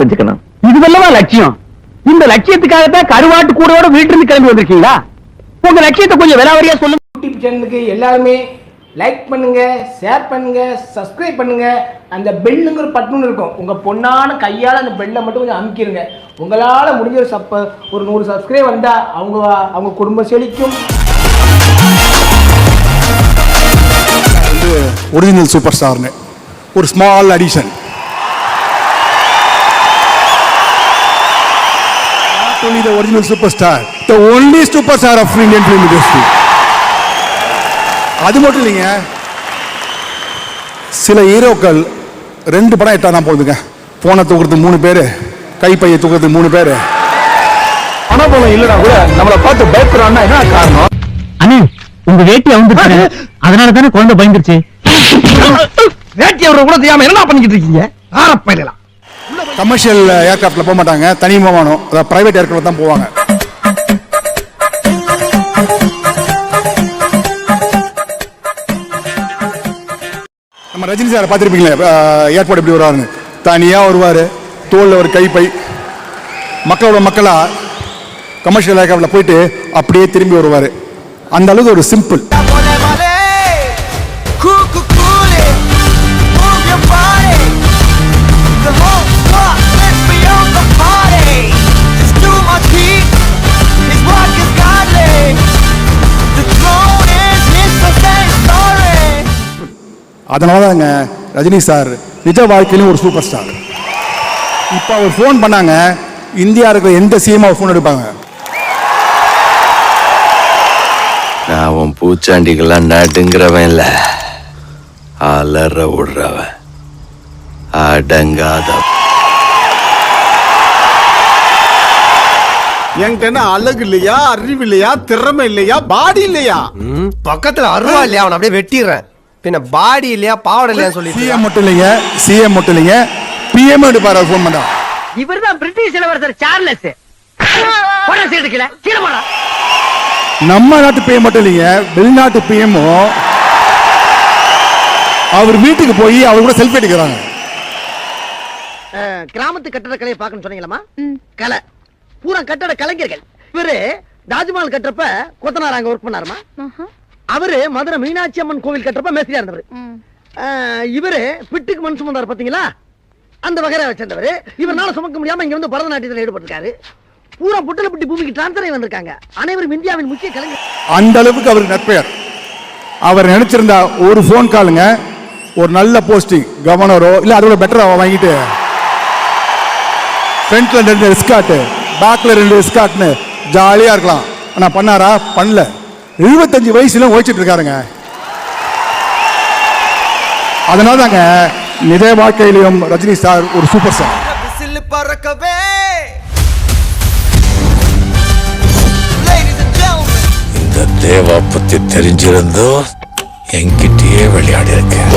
தெரிஞ்சுக்கணும் இதுவல்லவா லட்சியம்? இந்த லட்சியத்துக்காகத்தான் கருவாட்டு கூடோட வீட்டிலிருந்து கிளம்பி வந்திருக்கீங்களா? உங்க லட்சியத்தை கொஞ்சம் விலாவரியா சொல்லுங்க. யூடியூப் சேனலுக்கு எல்லாருமே லைக் பண்ணுங்க ஷேர் பண்ணுங்க சப்ஸ்கிரைப் பண்ணுங்க. அந்த பெல்லுங்கிற பட்டன் இருக்கும். உங்க பொண்ணான கையால அந்த பெல்லை மட்டும் கொஞ்சம் அமுக்கிருங்க. உங்களால முடிஞ்ச ஒரு சப்ப ஒரு நூறு சப்ஸ்கிரைப் வந்தா அவங்க அவங்க குடும்பம் செழிக்கும். ஒரிஜினல் சூப்பர் ஸ்டார்னு ஒரு small addition only the original superstar the only superstar of indian film industry. அது மட்டும் இல்லைங்க. சில ஹீரோக்கள் ரெண்டு படம் எட்டா தான் போகுதுங்க போனை தூக்குறது மூணு பேர் கைப்பையை தூக்குறது மூணு பேர். பணபலம் இல்லனா கூட நம்மளை பார்த்து பயப்படுறான்னா என்ன காரணம்? அண்ணே உங்க வேட்டி அவுந்துருச்சு அதனால தானே குழந்தை பயந்துருச்சு? வேட்டி அவரை கூட தெரியாம என்ன பண்ணிக்கிட்டு இருக்கீங்க? ஆரப்பயிலாம் கமர்ஷியல் ஏர்க்ராஃப்டில் போக மாட்டாங்க. தனி விமானம். அதாவது பிரைவேட் ஏர்க்ராஃப்ட் தான் போவாங்க. நம்ம ரஜினி சார் பார்த்துருப்பீங்களே ஏர்போர்ட் எப்படி வருவாருன்னு. தனியாக வருவார். தோளில் ஒரு கைப்பை. மக்களோட மக்களாக கமர்ஷியல் ஏர்க்ராஃப்டில் போயிட்டு அப்படியே திரும்பி வருவார். அந்த அளவுக்கு ஒரு சிம்பிள் அதனால தாங்க ரஜினி சார் நிஜ வாழ்க்கையிலும் ஒரு சூப்பர் ஸ்டார் இப்போ அவர் ஃபோன் பண்ணாங்க இந்தியா இருக்கிற எந்த சிஎம் அவர் ஃபோன் எடுப்பாங்க? நான் உன் பூச்சாண்டிக்கெல்லாம் நடுங்கிறவன் இல்ல. அலற விடுறவன். அடங்காத என்கிட்ட என்ன அழகு இல்லையா அறிவு இல்லையா திறமை இல்லையா பாடி இல்லையா? பக்கத்துல அருவா இல்லையா அவனை அப்படியே வெட்டிடுறேன். பின்ன பாடி இல்லையா பாவடை இல்லையா சொல்லி சிஎம் மட்டும் இல்லைங்க சிஎம் மட்டும் இல்லைங்க. பிஎம் எடுப்பார் அவர் ஃபோன் பண்ணா. இவர்தான் பிரிட்டிஷ் இளவரசர் சார்லஸ் போட சீட்டு கீழே கீழே போடா. நம்ம நாட்டு பிஎம் மட்டும் இல்லைங்க வெளிநாட்டு பிஎம்மும் அவர் வீட்டுக்கு போய் அவர் கூட செல்ஃபி எடுக்கிறாங்க. கிராமத்து கட்டட கலையை பார்க்கணும் சொன்னீங்களா கலை. பூரா கட்டட கலைஞர்கள். இவரு தாஜ்மஹால் கட்டுறப்ப கொத்தனார் அங்க ஒர்க் பண்ணாருமா? அவரு மதுரை மீனாட்சி அம்மன் கோவில் கட்டுறப்ப மேஸ்திரியா இருந்தவர். இவரு பிட்டுக்கு மண் சுமந்தார் பாத்தீங்களா? அந்த வகையை வச்சிருந்தவர். இவரால சுமக்க முடியாம இங்க வந்து பரதநாட்டியத்தில் ஈடுபட்டிருக்காரு. பூரா புட்டலப்பட்டி பூமிக்கு டிரான்ஸ்ஃபர் வந்திருக்காங்க. அனைவரும் இந்தியாவின் முக்கிய கலைஞர். அந்த அளவுக்கு அவருக்கு நற்பெயர். அவர் நினைச்சிருந்தா ஒரு ஃபோன் காலுங்க ஒரு நல்ல போஸ்டிங் கவர்னரோ இல்ல அதோட பெட்டரா வாங்கிட்டு. ஃப்ரண்ட்ல ரெண்டு எஸ்காட்டு பேக்ல ரெண்டு எஸ்காட்னு ஜாலியா இருக்கலாம். ஆனா பண்ணாரா? பண்ணல. எழுபத்தஞ்சு வயசுல ஓய்ச்சிட்டு இருக்காருங்க. அதனால தாங்க நிஜ வாழ்க்கையிலையும் ரஜினி சார் ஒரு சூப்பர் ஸ்டார் பறக்கவே. Ladies and gentlemen. இந்த தேவா பத்தி தெரிஞ்சிருந்தோ என்கிட்டயே விளையாடி இருக்கேன்